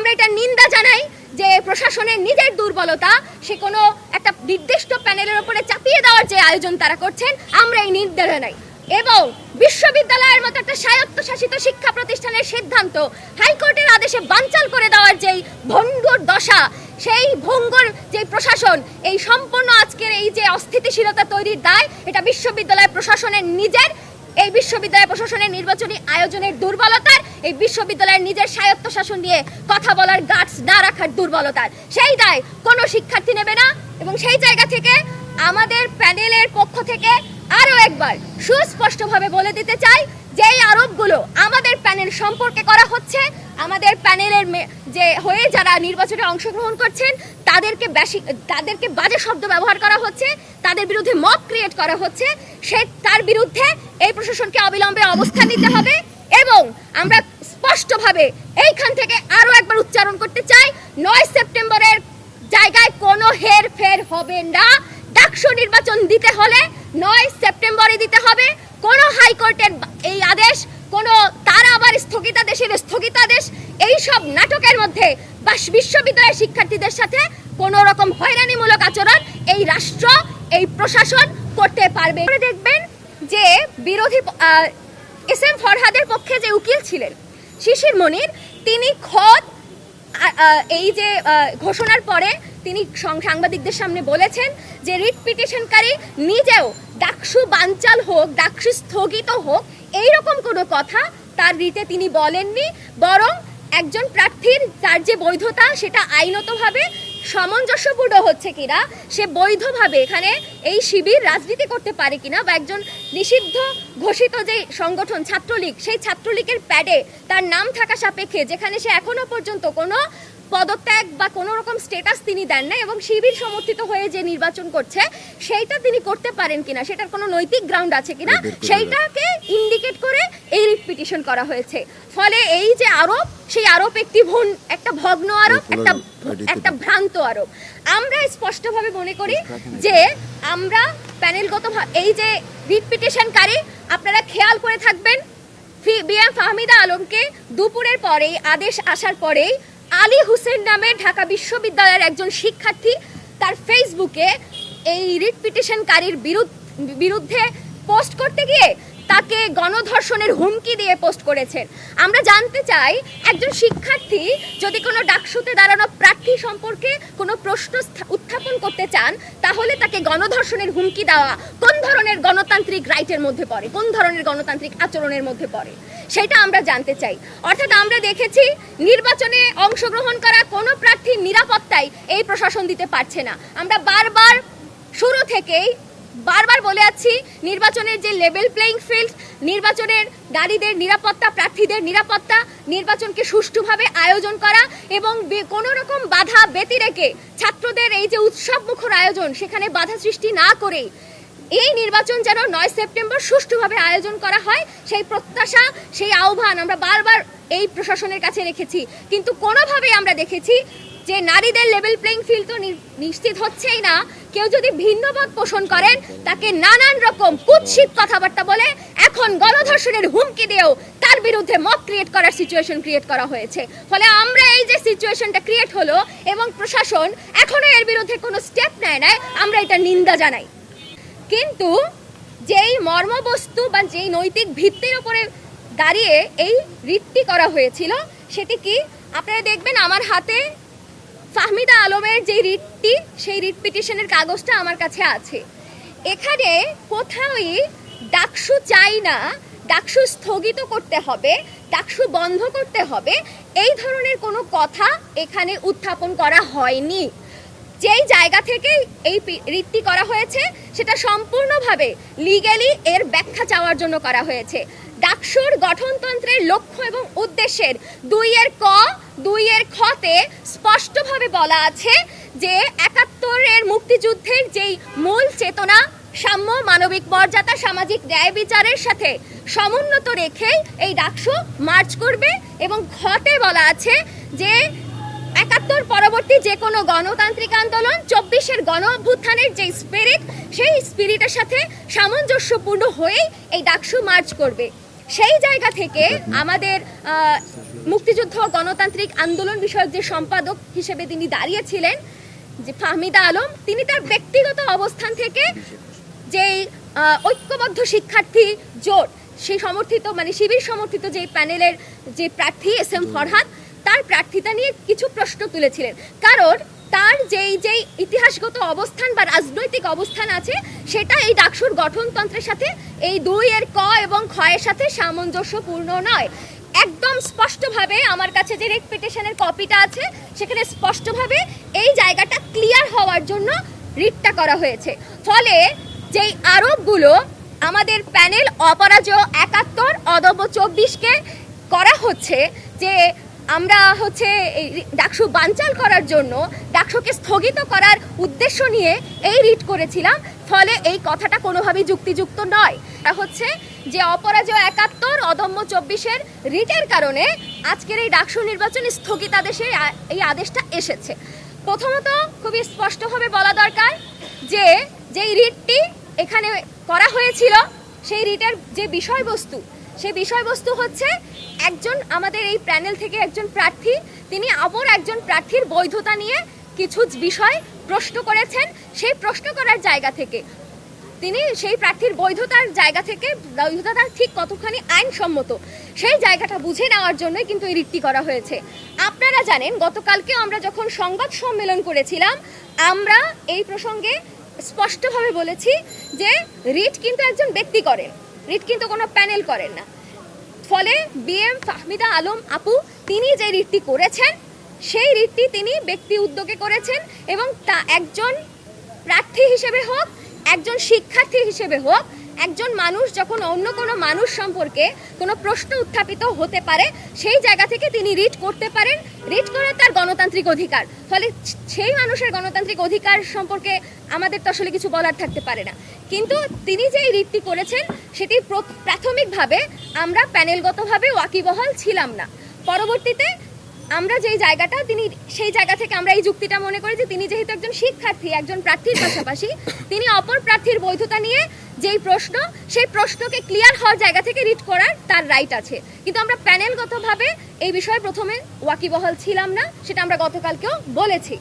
আমরা এটা নিন্দা জানাই যে প্রশাসনের নিজের দুর্বলতা, সে কোনো একটা নির্দিষ্ট প্যানেলের উপরে চাপিয়ে দেওয়ার যে আয়োজন তারা করছেন, আমরা এই নিন্দা জানাই এবং বিশ্ববিদ্যালয়ের মতো একটা স্বায়ত্তশাসিত শিক্ষা প্রতিষ্ঠানের সিদ্ধান্ত, হাইকোর্টের আদেশে বানচাল করে দেওয়ার যেই ভঙ্গুর দশা, সেই ভঙ্গুর যে প্রশাসন, এই সম্পূর্ণ আজকের এই যে অস্থিতিশীলতা তৈরির দায়, এটা বিশ্ববিদ্যালয় প্রশাসনের নিজের এই বিশ্ববিদ্যালয় প্রশাসনের নির্বাচনী আয়োজনের দুর্বলতার, এই বিশ্ববিদ্যালয়ের নিজের স্বায়ত্তশাসন নিয়ে কথা বলার গার্ডস না রাখার দুর্বলতার। সেই দায় কোনো শিক্ষার্থী নেবে না এবং সেই জায়গা থেকে আমাদের প্যানেলের পক্ষ থেকে আরও একবার সুস্পষ্টভাবে বলে দিতে চাই যে এই আরোপগুলো আমাদের প্যানেল সম্পর্কে করা হচ্ছে। আমাদের প্যানেলের যে হয়ে যারা নির্বাচনে অংশগ্রহণ করছেন তাদেরকে বেশি, তাদেরকে বাজে শব্দ ব্যবহার করা হচ্ছে, তাদের বিরুদ্ধে মব ক্রিয়েট করা হচ্ছে, সে তার বিরুদ্ধে এই প্রশাসনকে অবিলম্বে অবস্থান নিতে হবে এবং আমরা স্পষ্টভাবে এইখান থেকে আরও একবার উচ্চারণ করতে চাই, নয় সেপ্টেম্বরের জায়গায় কোনো হের ফের হবে না। ডাকসু নির্বাচন দিতে হলে নয় সেপ্টেম্বরে দিতে হবে। কোনো হাইকোর্টের এই আদেশ, কোনো স্থগিতাদেশের স্থগিতাদেশ এই সব নাটকের মধ্যে বা বিশ্ববিদ্যালয়ের শিক্ষার্থীদের সাথে কোনো রকম হয়রানিমূলক আচরণ এই রাষ্ট্র, এই প্রশাসন করতে পারবে। দেখবেন যে বিরোধী এস এম ফরহাদের পক্ষে যে উকিল ছিলেন, শিশির মনির, তিনি খোদ এই যে ঘোষণার পরে তিনি সাংবাদিকদের সামনে বলেছেন যে রিট পিটিশনকারী নিজেও ডাকসু বানচাল হোক, ডাকসু স্থগিত হোক, এইরকম কোনো কথা তার রিতে তিনি বলেননি, বরং একজন প্রার্থীর তার যে বৈধতা সেটা আইনতভাবে সামঞ্জস্যপূর্ণ হচ্ছে কিনা, সে বৈধভাবে এখানে এই শিবির রাজনীতি করতে পারে কিনা বা একজন নিষিদ্ধ ঘোষিত যে সংগঠন ছাত্রলীগ, সেই ছাত্রলীগের প্যাডে তার নাম থাকা সাপেক্ষে, যেখানে সে এখনও পর্যন্ত কোনো পদত্যাগ বা কোনো রকম স্টেটাস তিনি দেন না এবং শিবির সমর্থিত হয়ে যে নির্বাচন করছে সেইটা তিনি করতে পারেন কিনা সেটার কোনো নৈতিক গ্রাউন্ড আছে কিনা সেইটাকে ইন্ডিকেট করে এই রিট পিটিশন করা হয়েছে। ফলে এই যে আরোপ সেই আরোপ একটি ভুন একটা ভগ্ন আরোপ একটা একটা ভ্রান্ত আরোপ। আমরা স্পষ্টভাবে মনে করি যে আমরা প্যানেলগত এই যে রিট পিটিশনকারী আপনারা খেয়াল করে থাকবেন বিএম ফাহমিদা আলমকে দুপুরের পরেই আদেশ আসার পরেই আলী হুসেন নামে ঢাকা বিশ্ববিদ্যালয়ের একজন শিক্ষার্থী তার ফেসবুকে এই রিট পিটিশনকারীর বিরুদ্ধ- পোস্ট করতে গিয়ে তাকে গণধর্ষণের হুমকি দিয়ে পোস্ট করেছেন। আমরা জানতে চাই, একজন শিক্ষার্থী যদি কোনো ডাকসুতে দাঁড়ানো প্রার্থী সম্পর্কে কোনো প্রশ্ন উত্থাপন করতে চান, তাহলে তাকে গণধর্ষণের হুমকি দেওয়া কোন ধরনের গণতান্ত্রিক রাইটের মধ্যে পড়ে? কোন ধরনের গণতান্ত্রিক আচরণের মধ্যে পড়ে? সেটা আমরা জানতে চাই। অর্থাৎ আমরা দেখেছি, নির্বাচনে অংশগ্রহণ করা কোনো প্রার্থীর নিরাপত্তাই এই প্রশাসন দিতে পারছে না। আমরা বারবার শুরু থেকেই বারবার বলে আছি, নির্বাচনের যে লেভেল প্লেইং ফিল্ড নির্বাচনের নারীদের নিরাপত্তা, প্রার্থীদের নিরাপত্তা, নির্বাচনকে সুষ্ঠুভাবে আয়োজন করা এবং কোনো রকম বাধা ব্যতি রেখে ছাত্রদের এই যে উৎসব মুখর আয়োজন, সেখানে বাধা সৃষ্টি না করেই এই নির্বাচন যেন নয় সেপ্টেম্বর সুষ্ঠুভাবে আয়োজন করা হয়, সেই প্রত্যাশা, সেই আহ্বান আমরা বারবার এই প্রশাসনের কাছে রেখেছি। কিন্তু কোনোভাবেই আমরা দেখেছি যে নারীদের লেভেল প্লেইং ফিল্ড তো নিশ্চিত হচ্ছেই না, কেউ যদি ভিন্ন ভিন্নমত পোষণ করেন, তাকে নানান রকম কুৎসিত কথাবার্তা বলে এখন গণধর্ষণের হুমকি দিয়েও তার বিরুদ্ধে মত ক্রিয়েট করার সিচুয়েশন ক্রিয়েট করা হয়েছে। ফলে আমরা এই যে সিচুয়েশনটা ক্রিয়েট হলো এবং প্রশাসন এখনও এর বিরুদ্ধে কোনো স্টেপ নেয় নাই, আমরা এটা নিন্দা জানাই। কিন্তু যেই মর্মবস্তু বা যেই নৈতিক ভিত্তির উপরে দাঁড়িয়ে এই রিটটি করা হয়েছিল, সেটি কি? আপনারা দেখবেন আমার হাতে ফাহমিদা আলমের যে রিটটি, সেই রিট পিটিশনের কাগজটা আমার কাছে আছে। এখানে কোথাওই ডাকসু চাই না, ডাকসু স্থগিত করতে হবে, ডাকসু বন্ধ করতে হবে, এই ধরনের কোনো কথা এখানে উত্থাপন করা হয়নি। যেই জায়গা থেকে এই রিটটি করা হয়েছে, সেটা সম্পূর্ণভাবে লিগ্যালি এর ব্যাখ্যা চাওয়ার জন্য করা হয়েছে। ডাকসুর গঠনতন্ত্রের লক্ষ্য এবং উদ্দেশ্যের দুইয়ের ক দুইয়ের খতে স্পষ্টভাবে বলা আছে যে একাত্তরের মুক্তিযুদ্ধের যেই মূল চেতনা, সাম্য, মানবিক মর্যাদা, সামাজিক ন্যায় বিচারের সাথে সমুন্নত রেখে এই ডাকসু মার্চ করবে এবং খতে বলা আছে যে একাত্তর পরবর্তী যে কোনো গণতান্ত্রিক আন্দোলন, চব্বিশের গণ অভ্যুত্থানের যে স্পিরিট সেই স্পিরিটের সাথে সামঞ্জস্যপূর্ণ হয়েই এই ডাকসু মার্চ করবে। সেই জায়গা থেকে আমাদের মুক্তিযুদ্ধ গণতান্ত্রিক আন্দোলন বিষয়ক যে সম্পাদক হিসেবে তিনি দাঁড়িয়েছিলেন, যে ফাহমিদা আলম, তিনি তার ব্যক্তিগত অবস্থান থেকে যেই ঐক্যবদ্ধ শিক্ষার্থী জোট, সেই সমর্থিত মানে শিবির সমর্থিত যে প্যানেলের যে প্রার্থী এস এম ফরহাদ, তার প্রার্থিতা নিয়ে কিছু প্রশ্ন তুলেছিলেন। কারণ তার যেই যেই ইতিহাসগত অবস্থান বা রাজনৈতিক অবস্থান আছে, সেটা এই ডাকসুর গঠনতন্ত্রের সাথে, এই দুই এর ক এবং ক্ষয়ের সাথে সামঞ্জস্যপূর্ণ নয়। একদম স্পষ্টভাবে আমার কাছে যে রেট পিটিশনের কপিটা আছে, সেখানে স্পষ্টভাবে এই জায়গাটা ক্লিয়ার হওয়ার জন্য রিটটা করা হয়েছে। ফলে যেই আরোপগুলো আমাদের প্যানেল অপরাজয় একাত্তর অদব্য চব্বিশকে করা হচ্ছে যে আমরা হচ্ছে ডাকসু বানচাল করার জন্য ডাকসুকে স্থগিত করার উদ্দেশ্য নিয়ে এই রিট করেছিলাম, ফলে এই কথাটা কোনোভাবেই যুক্তিযুক্ত নয়। এটা হচ্ছে যে অপরাজয় একাত্তর অদম্য চব্বিশের রিটের কারণে আজকের এই ডাকসু নির্বাচন স্থগিতাদেশের এই আদেশটা এসেছে। প্রথমত খুবই স্পষ্টভাবে বলা দরকার যে, যেই রিটটি এখানে করা হয়েছিল, সেই রিটের যে বিষয়বস্তু, সেই বিষয়বস্তু হচ্ছে একজন আমাদের এই প্যানেল থেকে একজন প্রার্থী, তিনি আবার একজন প্রার্থীর বৈধতা নিয়ে কিছু বিষয় প্রশ্ন করেছেন। সেই প্রশ্ন করার জায়গা থেকে, তিনি সেই প্রার্থীর বৈধতার জায়গা থেকে, বৈধতা ঠিক কতখানি আইনসম্মত, সেই জায়গাটা বুঝে নেওয়ার জন্যই কিন্তু এই রিটটি করা হয়েছে। আপনারা জানেন, গতকালকে আমরা যখন সংবাদ সম্মেলন করেছিলাম, আমরা এই প্রসঙ্গে স্পষ্টভাবে বলেছি যে রিট কিন্তু একজন ব্যক্তি করেন। রিট কিন্তু কোনো প্যানেল করেন না। ফলে বিএম ফাহমিদা আলম আপু তিনি যে রিটটি করেছেন, সেই রিটটি তিনি ব্যক্তি উদ্যোগে করেছেন এবং তা একজন প্রার্থী হিসেবে হোক, একজন শিক্ষার্থী হিসেবে হোক একজন মানুষ যখন অন্য কোনো মানুষ সম্পর্কে কোনো প্রশ্ন উত্থাপিত হতে পারে, সেই জায়গা থেকে তিনি রিট করতে পারেন। রিট করে তার গণতান্ত্রিক অধিকার। ফলে সেই মানুষের গণতান্ত্রিক অধিকার সম্পর্কে আমাদের তো আসলে কিছু বলার থাকতে পারে না। কিন্তু তিনি যে রিটটি করেছেন, সেটি প্র- প্রাথমিকভাবে আমরা প্যানেলগতভাবে ওয়াকিবহাল ছিলাম না। পরবর্তীতে আমরা যেই জায়গাটা, তিনি সেই জায়গা থেকে আমরা এই যুক্তিটা মনে করি যে তিনি যেহেতু একজন শিক্ষার্থী, একজন প্রার্থীর পাশাপাশি, তিনি অপর প্রার্থীর বৈধতা নিয়ে যেই প্রশ্ন, সেই প্রশ্নকে ক্লিয়ার হওয়ার জায়গা থেকে রিট করার তার রাইট আছে। কিন্তু আমরা প্যানেলগতভাবে এই বিষয়ে প্রথমে ওয়াকিবহল ছিলাম না, সেটা আমরা গতকালকেও বলেছি।